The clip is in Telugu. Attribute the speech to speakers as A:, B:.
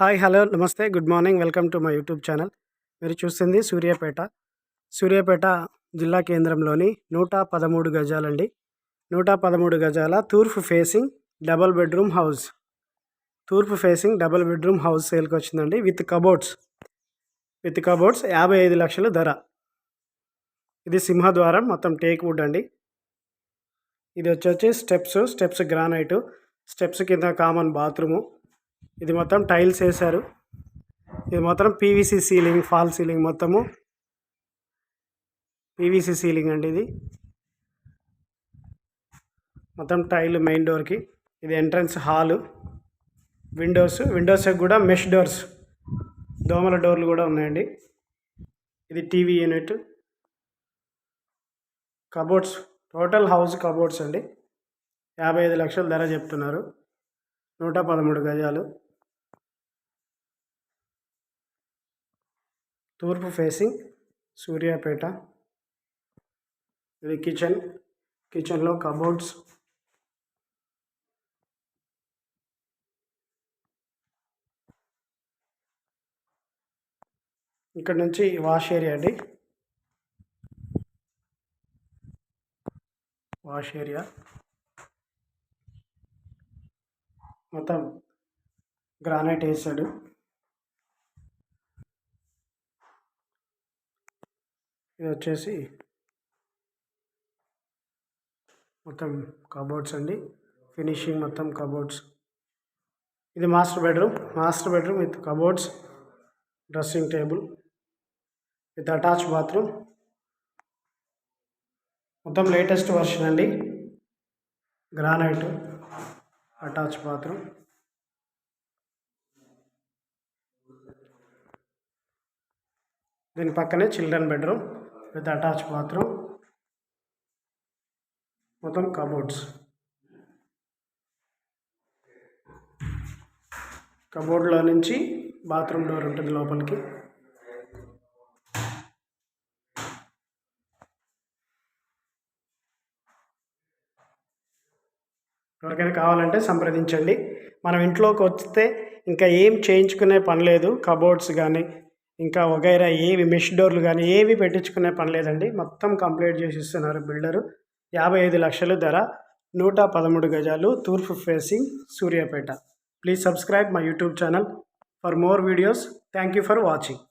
A: Hi hello namaste good morning welcome to my YouTube channel. మీరు చూస్తుంది సూర్యాపేట. సూర్యాపేట జిల్లా కేంద్రంలోని నూట పదమూడు గజాలండి. నూట పదమూడు గజాల తూర్పు ఫేసింగ్ డబల్ బెడ్రూమ్ హౌస్. తూర్పు ఫేసింగ్ డబల్ బెడ్రూమ్ హౌస్ సేల్కి వచ్చిందండి విత్ కబోర్డ్స్. విత్ కబోర్డ్స్ యాభై ఐదు లక్షల ధర. ఇది సింహద్వారం మొత్తం టేక్ వుడ్ అండి. ఇది వచ్చి స్టెప్స్ స్టెప్స్ గ్రానైటు. స్టెప్స్ కింద కామన్ బాత్రూము. ఇది మొత్తం టైల్స్ వేశారు. ఇది మొత్తం పీవీసీ సీలింగ్ ఫాల్ సీలింగ్ మొత్తము. పీవీసీ సీలింగ్ అండి ఇది. మొత్తం టైల్ మెయిన్ డోర్కి. ఇది ఎంట్రన్స్ హాలు. విండోస్ విండోస్ కూడా మెష్ డోర్స్. దోమల డోర్లు కూడా ఉన్నాయండి. ఇది TV unit. Cupboards total house cupboards అండి. యాభై ఐదు లక్షల ధర చెప్తున్నారు. నూట పదమూడు గజాలు. తూర్పు ఫేసింగ్ సూర్యాపేట. ఇది కిచెన్ కిచెన్లో కబోర్డ్స్. ఇక్కడ నుంచి వాష్ ఏరియా అండి. Wash area. మొత్తం గ్రానైట్ వేసాడు. ఇది వచ్చేసి మొత్తం కబోర్డ్స్ అండి. ఫినిషింగ్ మొత్తం కబోర్డ్స్. ఇది master bedroom. Master bedroom with cupboards dressing table with attach bathroom. మొత్తం లేటెస్ట్ వర్షన్ అండి. గ్రానైట్. Attach bathroom. దీని పక్కనే children bedroom with attach bathroom. మొత్తం కబోర్డ్స్. కబోర్డ్లో నుంచి బాత్రూమ్ డోర్ ఉంటుంది లోపలికి. ఎవరికైనా కావాలంటే సంప్రదించండి. మనం ఇంట్లోకి వస్తే ఇంకా ఏం చేయించుకునే పని లేదు. కబోర్డ్స్ కానీ ఇంకా వగైరా ఏవి మెష్ డోర్లు కానీ ఏవి పెట్టించుకునే పని లేదండి. మొత్తం కంప్లీట్ చేసి ఇస్తున్నారు బిల్డరు. యాభై ఐదు లక్షలు ధర నూట పదమూడు గజాలు తూర్పు facing Suryapet. Please subscribe my YouTube channel for more videos. Thank you for watching.